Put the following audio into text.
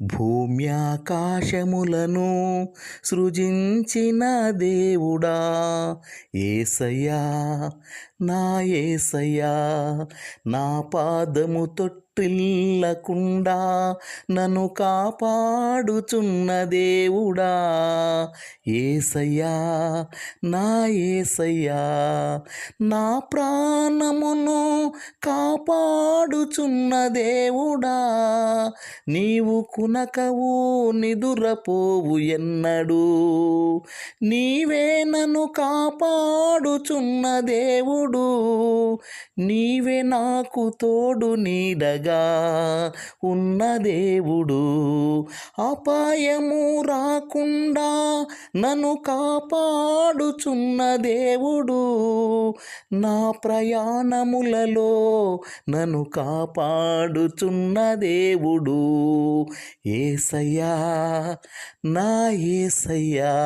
భూమ్యాకాశములను సృజించిన దేవుడా ఏసయ్యా నా ఏసయ్యా నా పాదము పిల్లకుండా నన్ను కాపాడుచున్న దేవుడా. ఏసయ్యా నా ఏసయ్యా నా ప్రాణమును కాపాడుచున్న దేవుడా. నీవు కునకవు నిదురపోవు ఎన్నడు. నీవే నన్ను కాపాడుచున్న దేవుడు. నీవే నాకు తోడు నీడగా ఉన్న దేవుడు. అపాయము రాకుండా నన్ను కాపాడుచున్న దేవుడు. నా ప్రయాణములలో నన్ను కాపాడుచున్న దేవుడు. ఏసయ్యా నా ఏసయ్యా.